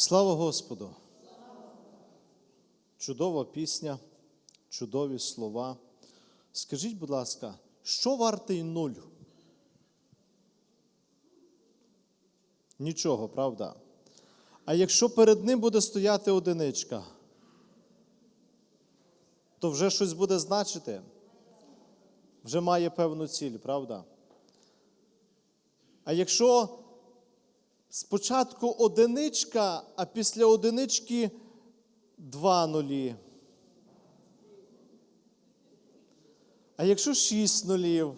Слава Господу! Чудова пісня, чудові слова. Скажіть, будь ласка, що вартий нуль? Нічого, правда? А якщо перед ним буде стояти одиничка, то вже щось буде значити. Вже має певну ціль, правда? А якщо спочатку одиничка, а після одинички два нулі. А якщо шість нулів?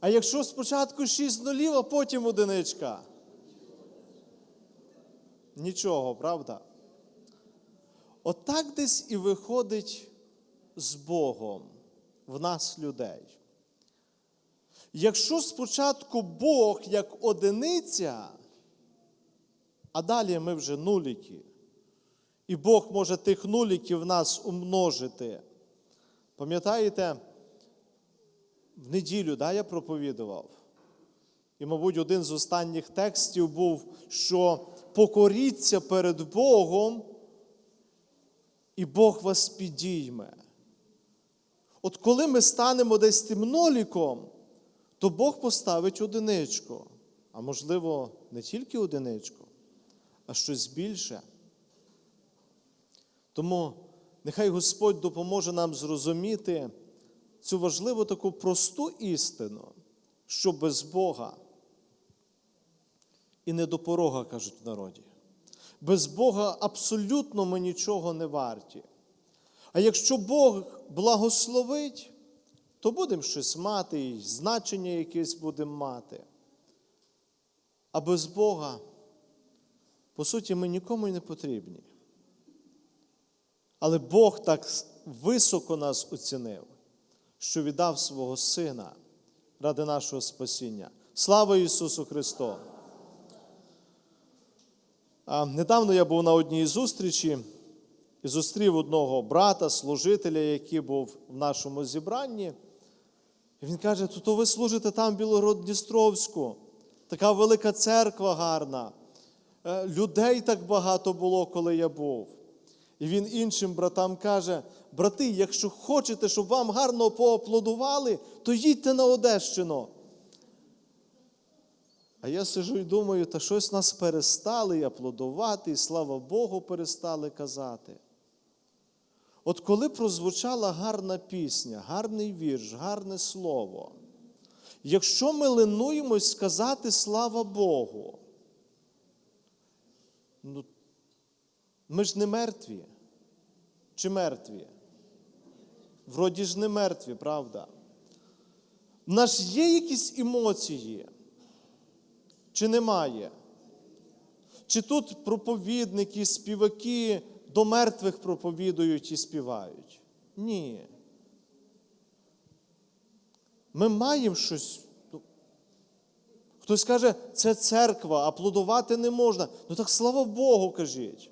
А якщо спочатку шість нулів, а потім одиничка? Нічого, правда? Отак десь і виходить з Богом в нас людей. Якщо спочатку Бог як одиниця, а далі ми вже нуліки, і Бог може тих нуліків в нас умножити. Пам'ятаєте, в неділю да, я проповідував. І, мабуть, один з останніх текстів був, що покоріться перед Богом, і Бог вас підійме. От коли ми станемо десь тим ноліком, то Бог поставить одиничку. А можливо, не тільки одиничку, а щось більше. Тому нехай Господь допоможе нам зрозуміти цю важливу таку просту істину, що без Бога і не до порога, кажуть в народі. Без Бога абсолютно ми нічого не варті. А якщо Бог благословить, то будемо щось мати, і значення якесь будемо мати. А без Бога, по суті, ми нікому й не потрібні. Але Бог так високо нас оцінив, що віддав свого Сина ради нашого спасіння. Слава Ісусу Христу! Недавно я був на одній зустрічі і зустрів одного брата, служителя, який був в нашому зібранні. І він каже: то ви служите там в Білород-Дністровську, така велика церква гарна. Е, Людей так багато було, коли я був. І він іншим братам каже: брати, якщо хочете, щоб вам гарно поаплодували, то їдьте на Одещину. А я сижу і думаю, та щось нас перестали аплодувати, і слава Богу, перестали казати. От коли прозвучала гарна пісня, гарний вірш, гарне слово, якщо ми ленуємось сказати слава Богу, ну, ми ж не мертві. Чи мертві? Вроді ж не мертві, правда? В нас є якісь емоції? Чи немає? Чи тут проповідники, співаки до мертвих проповідують і співають? Ні. Ми маємо щось. Ну, Хтось каже, це церква, аплодувати не можна. Ну так слава Богу, кажіть.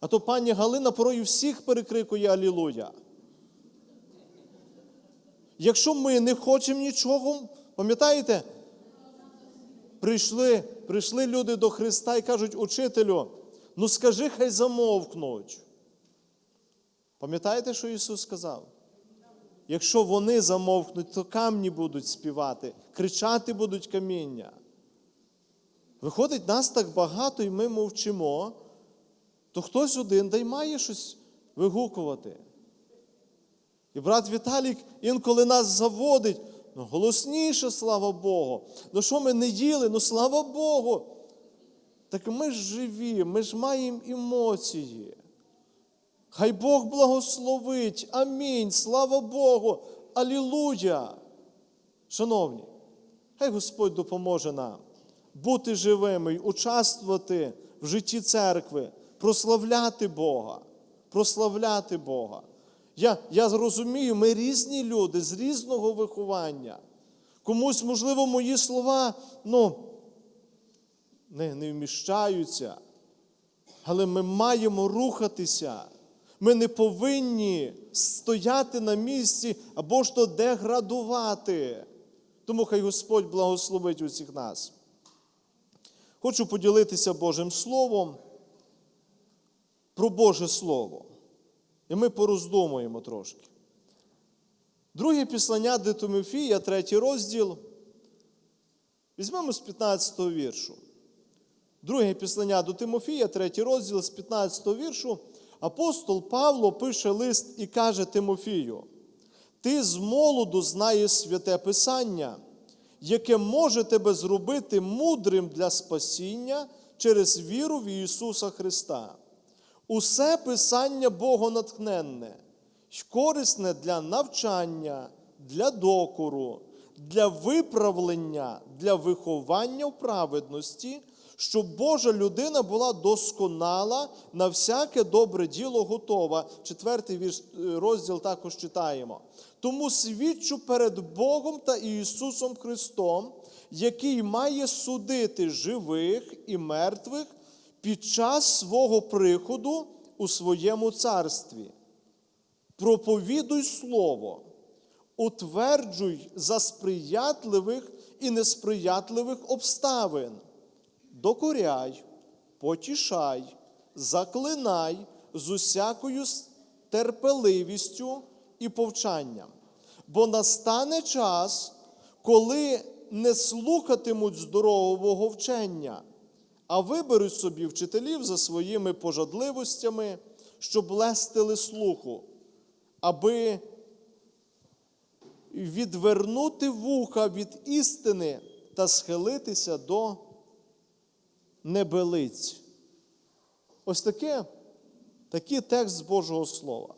А то пані Галина порою всіх перекрикує Алілуя. Якщо ми не хочемо нічого, пам'ятаєте? Прийшли, прийшли люди до Христа і кажуть, учителю, ну скажи, хай замовкнуть. Пам'ятаєте, що Ісус сказав? Якщо вони замовкнуть, то камні будуть співати, кричати будуть каміння. Виходить, нас так багато, і ми мовчимо, то хтось один да й має щось вигукувати. І брат Віталік інколи нас заводить. Ну, голосніше, слава Богу. Ну що ми не їли? Ну слава Богу. Так ми ж живі, ми ж маємо емоції. Хай Бог благословить. Амінь. Слава Богу. Алілуя. Шановні, хай Господь допоможе нам бути живими участвувати в житті церкви, прославляти Бога. Прославляти Бога. Я я зрозумію, ми різні люди з різного виховання. Комусь, можливо, мої слова ну, не, не вміщаються. Але ми маємо рухатися. Ми не повинні стояти на місці або ж то деградувати. Тому хай Господь благословить усіх нас. Хочу поділитися Божим Словом про Боже Слово. І ми пороздумуємо трошки. Друге післання до Тимофія, третій розділ. Візьмемо з 15 го віршу. Друге післання до Тимофія, третій розділ з 15 го віршу. Апостол Павло пише лист і каже Тимофію: Ти з молоду знаєш святе Писання, яке може тебе зробити мудрим для спасіння через віру в Ісуса Христа. Усе Писання Богонатхненне, корисне для навчання, для докору, для виправлення, для виховання в праведності, щоб Божа людина була досконала, на всяке добре діло готова. Четвертий е, розділ також читаємо. Тому свідчу перед Богом та Ісусом Христом, який має судити живих і мертвих під час свого приходу у своєму царстві. Проповідуй слово, утверджуй за сприятливих і несприятливих обставин, докоряй, потішай, заклинай з усякою терпеливістю і повчанням. Бо настане час, коли не слухатимуть здорового вчення, а виберуть собі вчителів за своїми пожадливостями, щоб лестили слуху, аби відвернути вуха від істини та схилитися до небелиць. Ось таке, такий текст з Божого Слова.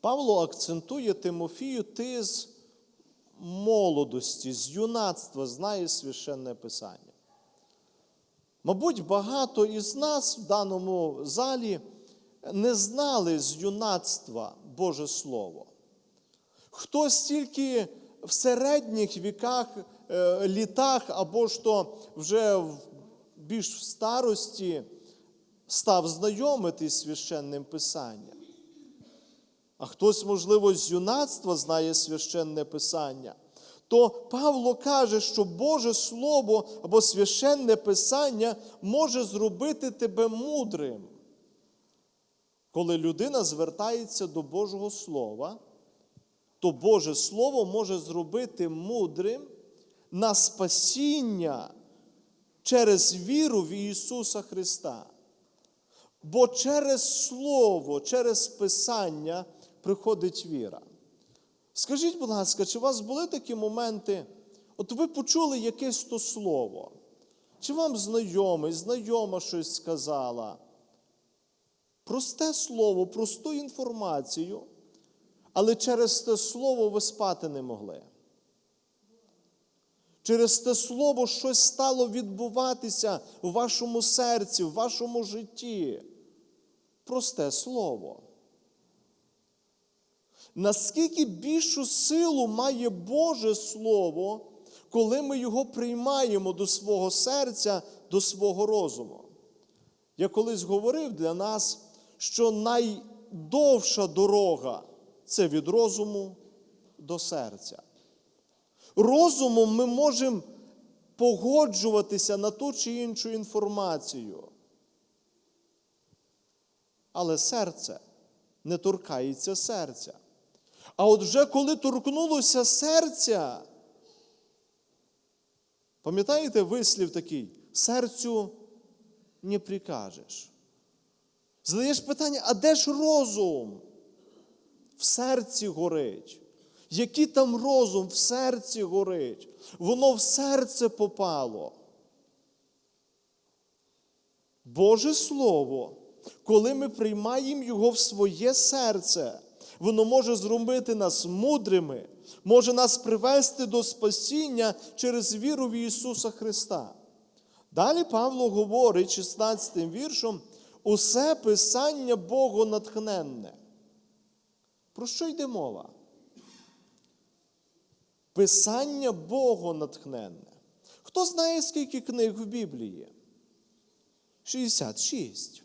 Павло акцентує Тимофію, ти з молодості, з юнацтва знаєш священне Писання. Мабуть, багато із нас в даному залі не знали з юнацтва Боже Слово. Хтось тільки в середніх віках, літах або то вже більш в старості став знайомитись священним Писанням. А хтось, можливо, з юнацтва знає священне Писання, то Павло каже, що Боже Слово або священне Писання може зробити тебе мудрим. Коли людина звертається до Божого Слова, то Боже Слово може зробити мудрим на спасіння через віру в Ісуса Христа. Бо через Слово, через Писання приходить віра. Скажіть, будь ласка, чи у вас були такі моменти? От ви почули якесь то слово? Чи вам знайомий, знайома щось сказала? Просте слово, просту інформацію, але через те слово ви спати не могли. Через те слово щось стало відбуватися у вашому серці, в вашому житті. Просте слово. Наскільки більшу силу має Боже Слово, коли ми його приймаємо до свого серця, до свого розуму? Я колись говорив для нас, що найдовша дорога це від розуму до серця. Розумом ми можемо погоджуватися на ту чи іншу інформацію. Але серце не торкається серця. А от вже коли торкнулося серця, пам'ятаєте вислів такий? Серцю не прикажеш. Задаєш питання, а де ж розум? В серці горить. Який там розум в серці горить? Воно в серце попало. Боже Слово, коли ми приймаємо його в своє серце, воно може зробити нас мудрими, може нас привести до спасіння через віру в Ісуса Христа. Далі Павло говорить 16 віршом, усе Писання Богонатхненне. Про що йде мова? Писання Богонатхненне. Хто знає, скільки книг в Біблії? 66.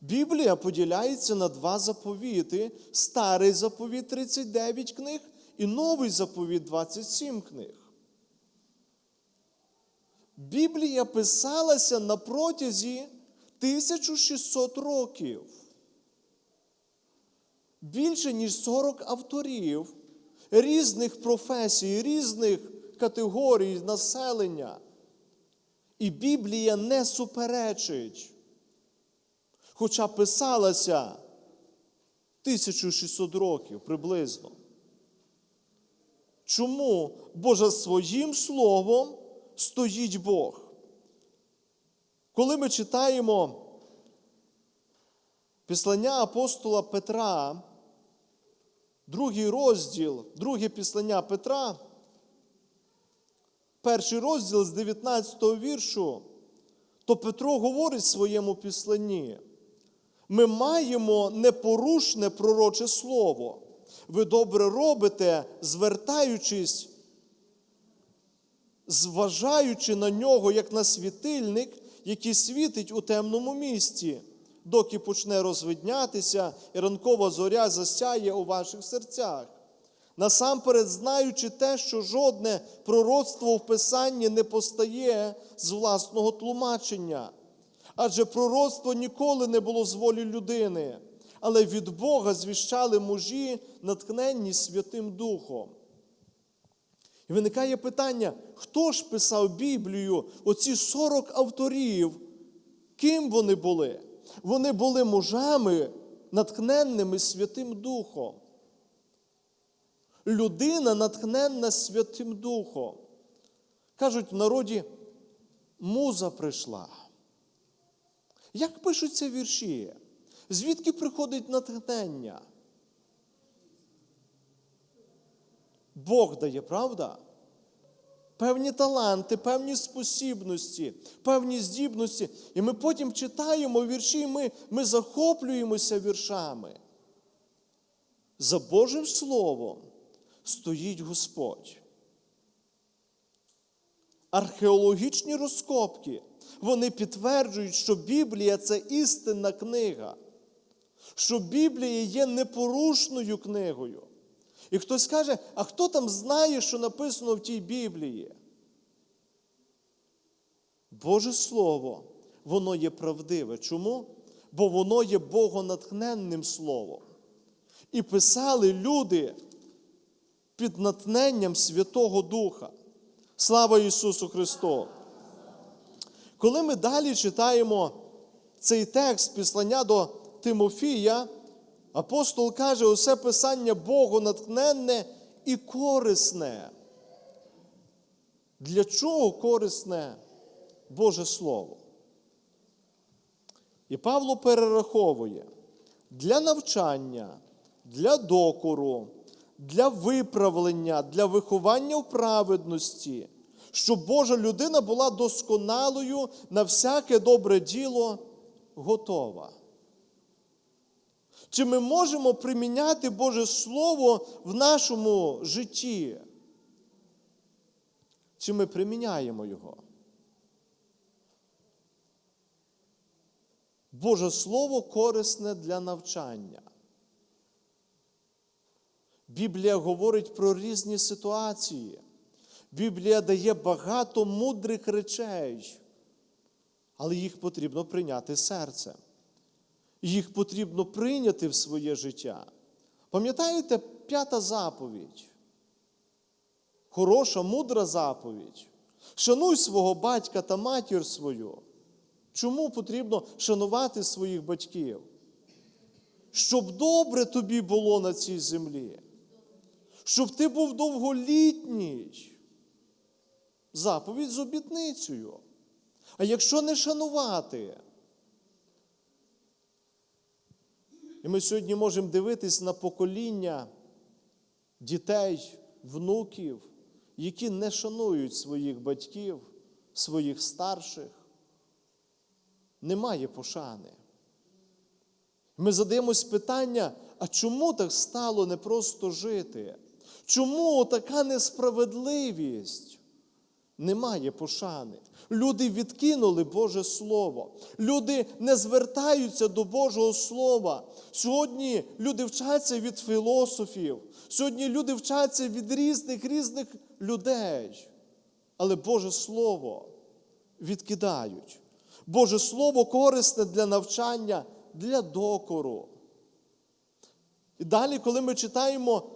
Біблія поділяється на два заповіти: старий заповіт 39 книг і новий заповіт 27 книг. Біблія писалася на протязі 1600 років. Більше ніж 40 авторів різних професій, різних категорій населення. І Біблія не суперечить, хоча писалася 1600 років приблизно. Чому? Бо за своїм словом стоїть Бог. Коли ми читаємо післання апостола Петра, другий розділ, друге післання Петра, перший розділ з 19 віршу, то Петро говорить в своєму післанні. Ми маємо непорушне пророче слово. Ви добре робите, звертаючись, зважаючи на нього, як на світильник, який світить у темному місті, доки почне розвиднятися, і ранкова зоря засяє у ваших серцях. Насамперед, знаючи те, що жодне пророцтво в Писанні не постає з власного тлумачення. Адже пророцтво ніколи не було з волі людини, але від Бога звіщали мужі, наткненні Святим Духом. І виникає питання, хто ж писав Біблію, оці 40 авторів, ким вони були? Вони були мужами, наткненними Святим Духом. Людина натхненна Святим Духом. Кажуть в народі, муза прийшла. Як пишуться вірші? Звідки приходить натхнення? Бог дає, правда? Певні таланти, певні спосібності, певні здібності. І ми потім читаємо вірші, і ми, ми захоплюємося віршами. За Божим Словом стоїть Господь. Археологічні розкопки, вони підтверджують, що Біблія це істинна книга, що Біблія є непорушною книгою. І хтось каже, а хто там знає, що написано в тій Біблії? Боже Слово, воно є правдиве. Чому? Бо воно є богонатхненним словом. І писали люди під натхненням Святого Духа. Слава Ісусу Христу! Коли ми далі читаємо цей текст післання до Тимофія, апостол каже, усе писання Богу натхненне і корисне. Для чого корисне Боже Слово? І Павло перераховує для навчання, для докору, для виправлення, для виховання в праведності, щоб Божа людина була досконалою на всяке добре діло готова. Чи ми можемо приміняти Боже Слово в нашому житті? Чи ми приміняємо його? Боже Слово корисне для навчання. Біблія говорить про різні ситуації. Біблія дає багато мудрих речей, але їх потрібно прийняти серцем. Їх потрібно прийняти в своє життя. Пам'ятаєте п'ята заповідь? Хороша, мудра заповідь. Шануй свого батька та матір свою. Чому потрібно шанувати своїх батьків? Щоб добре тобі було на цій землі, щоб ти був довголітній. Заповідь з обітницею. А якщо не шанувати, і ми сьогодні можемо дивитись на покоління дітей, внуків, які не шанують своїх батьків, своїх старших, немає пошани. Ми задаємось питання, а чому так стало непросто жити? Чому така несправедливість? Немає пошани. Люди відкинули Боже Слово. Люди не звертаються до Божого Слова. Сьогодні люди вчаться від філософів. Сьогодні люди вчаться від різних різних людей. Але Боже Слово, відкидають. Боже Слово корисне для навчання, для докору. І далі, коли ми читаємо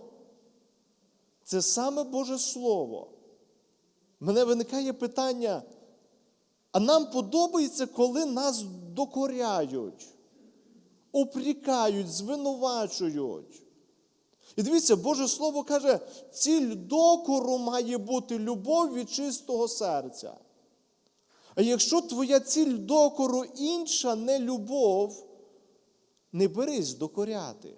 це саме Боже Слово, мене виникає питання, а нам подобається, коли нас докоряють, опрікають, звинувачують. І дивіться, Боже Слово каже, ціль докору має бути любов від чистого серця. А якщо твоя ціль докору інша, не любов, не берись докоряти,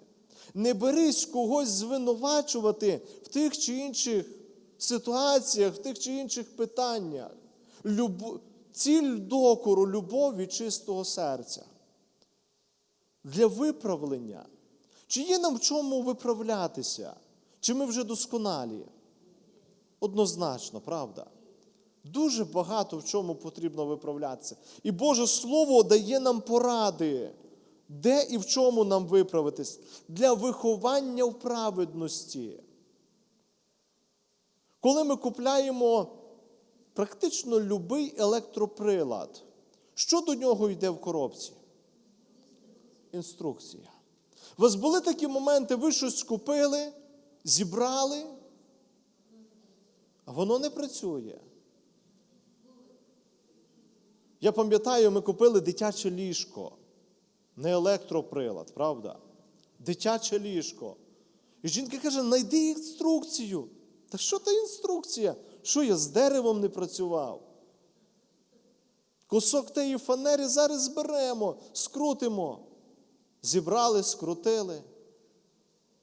не берись когось звинувачувати в тих чи інших ситуаціях, в тих чи інших питаннях. Люб... Ціль докору любов від чистого серця. Для виправлення. Чи є нам в чому виправлятися? Чи ми вже досконалі? Однозначно, правда. Дуже багато в чому потрібно виправлятися. І Боже Слово дає нам поради, де і в чому нам виправитись для виховання в праведності. Коли ми купляємо практично любий електроприлад, що до нього йде в коробці? Інструкція. У вас були такі моменти, ви щось купили, зібрали, а воно не працює. Я пам'ятаю, ми купили дитяче ліжко, не електроприлад, правда? Дитяче ліжко. І жінка каже: знайди інструкцію. Та що та інструкція? Що я з деревом не працював? Кусок тієї фанери зараз зберемо, скрутимо. Зібрали, скрутили.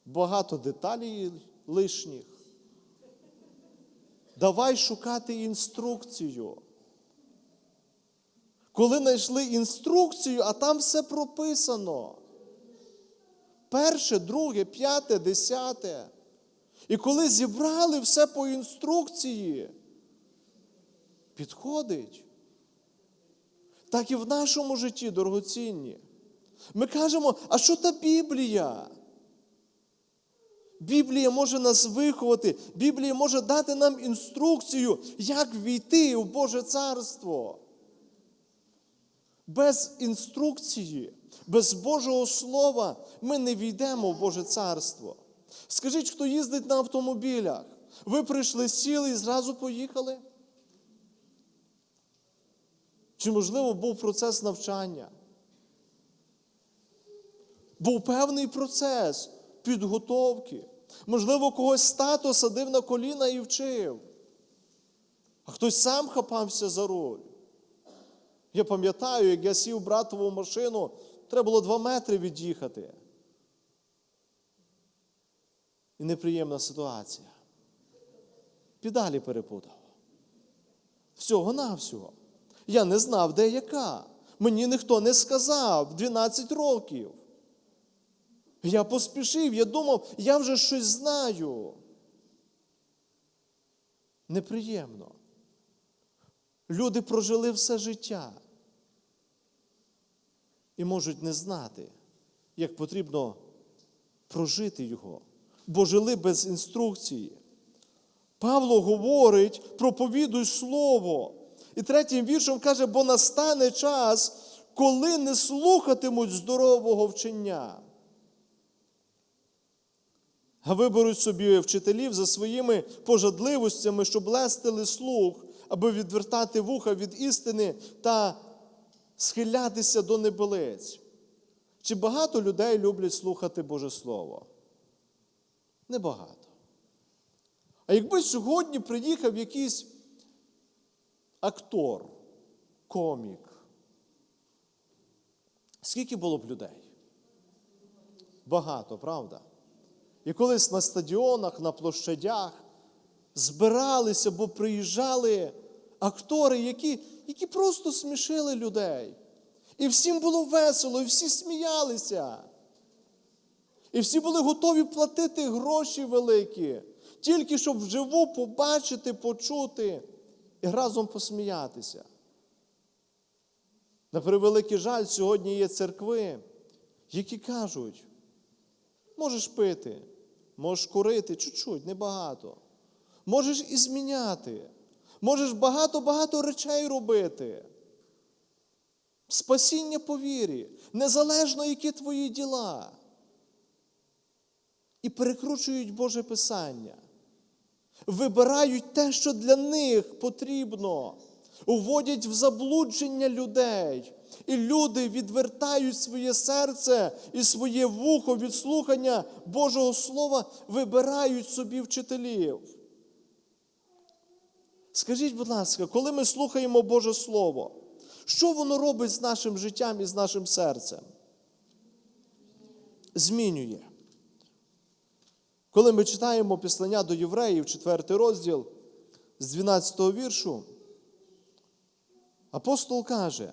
Багато деталей лишніх. Давай шукати інструкцію. Коли знайшли інструкцію, а там все прописано. Перше, друге, п'яте, десяте. І коли зібрали все по інструкції, підходить. Так і в нашому житті, дорогоцінні. Ми кажемо, а що та Біблія? Біблія може нас виховати, Біблія може дати нам інструкцію, як війти в Боже Царство. Без інструкції, без Божого Слова ми не війдемо в Боже Царство. Скажіть, хто їздить на автомобілях? Ви прийшли, сіли і зразу поїхали? Чи, можливо, був процес навчання? Був певний процес підготовки. Можливо, когось тато садив на коліна і вчив, а хтось сам хапався за руль. Я пам'ятаю, як я сів братову машину, треба було два метри від'їхати. І неприємна ситуація. Педалі перепутав. Всього-навсього. Я не знав, де яка. Мені ніхто не сказав 12 років. Я поспішив, я думав, я вже щось знаю. Неприємно. Люди прожили все життя і можуть не знати, як потрібно прожити його, бо жили без інструкції. Павло говорить, проповідуй слово. І третім віршом каже, бо настане час, коли не слухатимуть здорового вчення. А виберуть собі вчителів за своїми пожадливостями, щоб лестили слух, аби відвертати вуха від істини та схилятися до небелиць. Чи багато людей люблять слухати Боже Слово? Небагато. А якби сьогодні приїхав якийсь актор, комік, скільки було б людей? Багато, правда? І колись на стадіонах, на площадях збиралися, бо приїжджали актори, які, які просто смішили людей. І всім було весело, і всі сміялися. І всі були готові платити гроші великі, тільки щоб вживу побачити, почути і разом посміятися. На превеликий жаль, сьогодні є церкви, які кажуть, можеш пити, можеш курити чуть-чуть, небагато. Можеш і зміняти. Можеш багато-багато речей робити. Спасіння по вірі, незалежно, які твої діла. І перекручують Боже Писання. Вибирають те, що для них потрібно, уводять в заблудження людей. І люди відвертають своє серце і своє вухо від слухання Божого Слова, вибирають собі вчителів. Скажіть, будь ласка, коли ми слухаємо Боже Слово, що воно робить з нашим життям і з нашим серцем? Змінює. Коли ми читаємо післання до євреїв, 4 розділ з 12 віршу, апостол каже,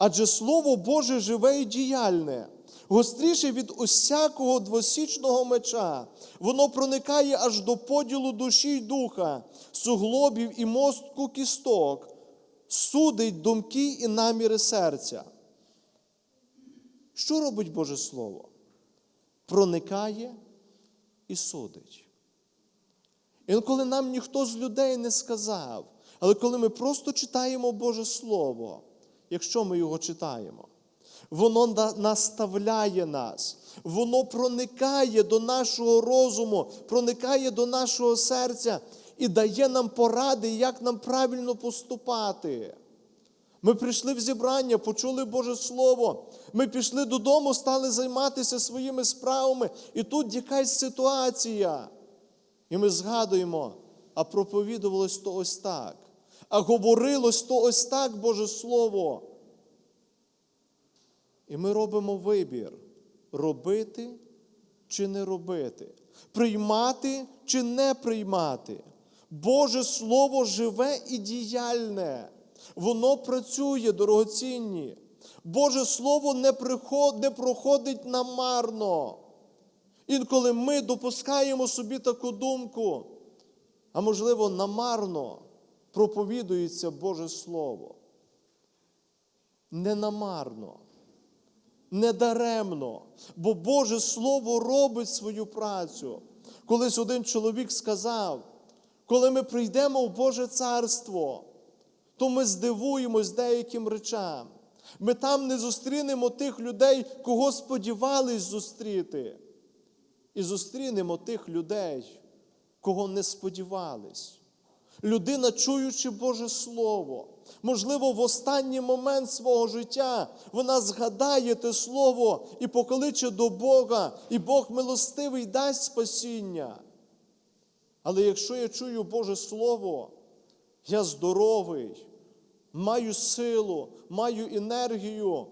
адже Слово Боже живе і діяльне, гостріше від усякого двосічного меча, воно проникає аж до поділу душі й духа, суглобів і мостку кісток, судить думки і наміри серця. Що робить Боже Слово? Проникає і судить. Інколи нам ніхто з людей не сказав, але коли ми просто читаємо Боже Слово, якщо ми його читаємо, воно наставляє нас, воно проникає до нашого розуму, проникає до нашого серця і дає нам поради, як нам правильно поступати. Ми прийшли в зібрання, почули Боже Слово. Ми пішли додому, стали займатися своїми справами, і тут якась ситуація. І ми згадуємо, а проповідувалось то ось так, а говорилось то ось так Боже Слово. І ми робимо вибір: робити чи не робити, приймати чи не приймати. Боже Слово живе і діяльне. Воно працює дорогоцінні. Боже Слово не, приход, не проходить намарно. Інколи ми допускаємо собі таку думку, а можливо, намарно проповідується Боже Слово. Не намарно, не даремно, бо Боже Слово робить свою працю. Колись один чоловік сказав, коли ми прийдемо в Боже Царство, то ми здивуємось деяким речам. Ми там не зустрінемо тих людей, кого сподівались зустріти. І зустрінемо тих людей, кого не сподівались. Людина, чуючи Боже Слово, можливо, в останній момент свого життя вона згадає те Слово і покличе до Бога, і Бог милостивий дасть спасіння. Але якщо я чую Боже Слово, я здоровий, маю силу, маю енергію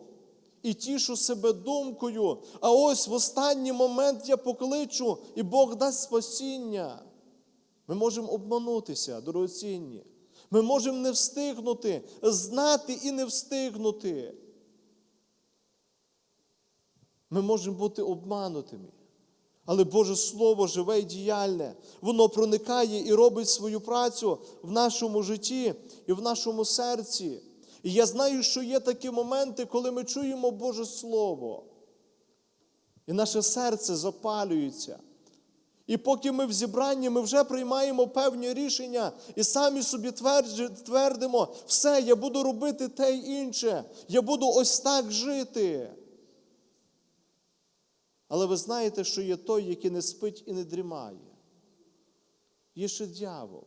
і тішу себе думкою, а ось в останній момент я покличу, і Бог дасть спасіння. Ми можемо обманутися, дорогоцінні. Ми можемо не встигнути, знати і не встигнути. Ми можемо бути обманутими. Але Боже Слово живе і діяльне, воно проникає і робить свою працю в нашому житті і в нашому серці. І я знаю, що є такі моменти, коли ми чуємо Боже Слово, і наше серце запалюється. І поки ми в зібранні, ми вже приймаємо певні рішення і самі собі твердимо, все, я буду робити те й інше, я буду ось так жити. Але ви знаєте, що є той, який не спить і не дрімає. Є ще дьявол,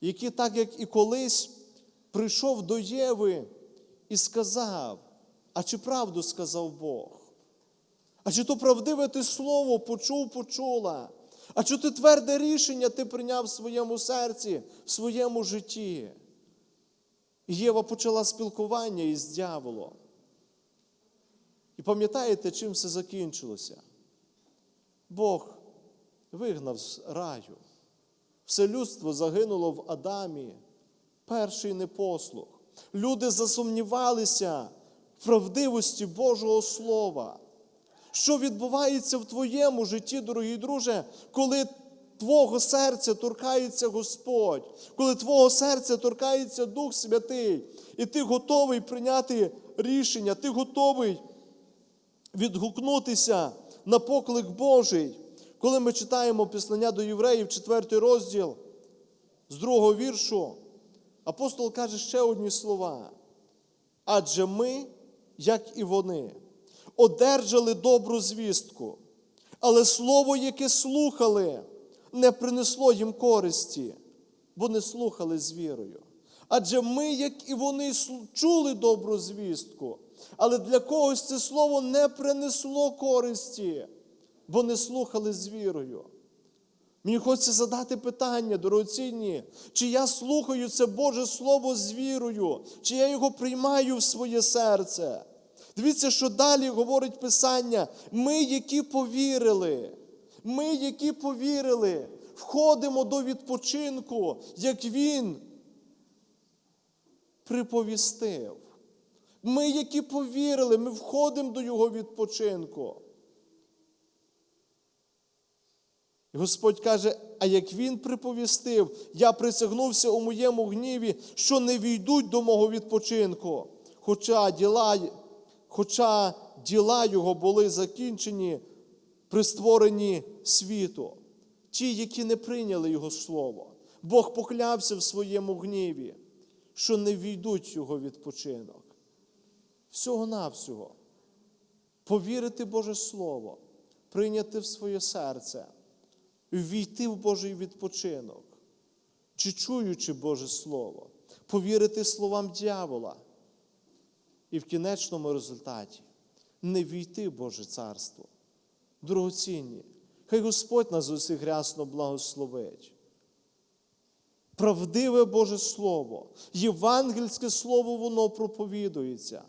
який, так як і колись, прийшов до Єви і сказав: а чи правду сказав Бог? А чи то правдиве ти слово почув, почула? А чи ти тверде рішення ти прийняв в своєму серці, в своєму житті? Єва почала спілкування із дьяволом. І пам'ятаєте, чим все закінчилося? Бог вигнав з раю. Все людство загинуло в Адамі. Перший непослух. Люди засумнівалися в правдивості Божого Слова. Що відбувається в твоєму житті, дорогий друже, коли твого серця торкається Господь, коли твого серця торкається Дух Святий, і ти готовий прийняти рішення, ти готовий відгукнутися на поклик Божий. Коли ми читаємо післання до євреїв, 4 розділ, з другого віршу, апостол каже ще одні слова. Адже ми, як і вони, одержали добру звістку, але слово, яке слухали, не принесло їм користі, бо не слухали з вірою. Адже ми, як і вони, чули добру звістку, але для когось це слово не принесло користі, бо не слухали з вірою. Мені хочеться задати питання, дорогоцінні, чи я слухаю це Боже Слово з вірою, чи я його приймаю в своє серце. Дивіться, що далі говорить Писання. Ми, які повірили, ми, які повірили, входимо до відпочинку, як Він приповістив. Ми, які повірили, ми входимо до Його відпочинку. Господь каже: а як він приповістив, я присягнувся у моєму гніві, що не війдуть до мого відпочинку, хоча діла, хоча діла його були закінчені при створенні світу, ті, які не прийняли Його слово. Бог поклявся в своєму гніві, що не війдуть його відпочинок. Всього-навсього. Повірити Боже Слово, прийняти в своє серце ввійти в Божий відпочинок, чи чуючи Боже Слово, повірити словам дьявола і в кінечному результаті не війти в Боже Царство. Дорогоцінні, хай Господь нас усіх рясно благословить. Правдиве Боже Слово, євангельське Слово, воно проповідується.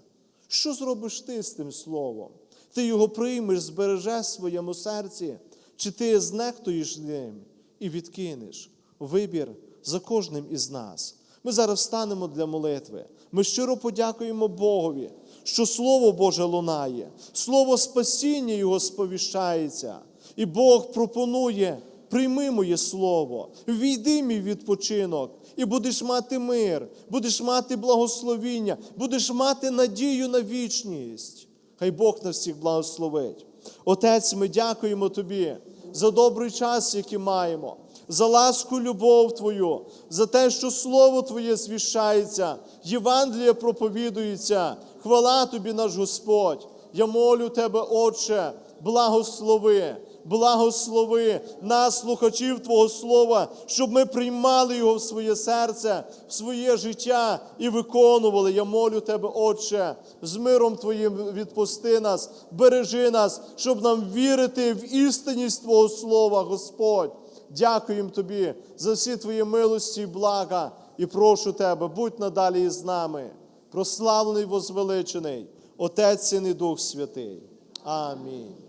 Що зробиш ти з тим словом? Ти його приймеш, збережеш в своєму серці, чи ти знехтуєш ним і відкинеш вибір за кожним із нас. Ми зараз станемо для молитви. Ми щиро подякуємо Богові, що Слово Боже лунає, Слово спасіння Його сповіщається. І Бог пропонує: прийми моє слово, війди мій відпочинок, і будеш мати мир, будеш мати благословіння, будеш мати надію на вічність. Хай Бог на всіх благословить. Отець, ми дякуємо Тобі за добрий час, який маємо, за ласку, любов Твою, за те, що Слово Твоє звіщається, Євангеліє проповідується. Хвала Тобі, наш Господь. Я молю Тебе, Отче, благослови. Благослови нас, слухачів Твого Слова, щоб ми приймали його в своє серце, в своє життя і виконували. Я молю Тебе, Отче, з миром Твоїм відпусти нас, бережи нас, щоб нам вірити в істинність Твого Слова, Господь. Дякуємо Тобі за всі Твої милості і блага. І прошу Тебе, будь надалі із нами. Прославлений, возвеличений, Отець Син і Дух Святий. Амінь.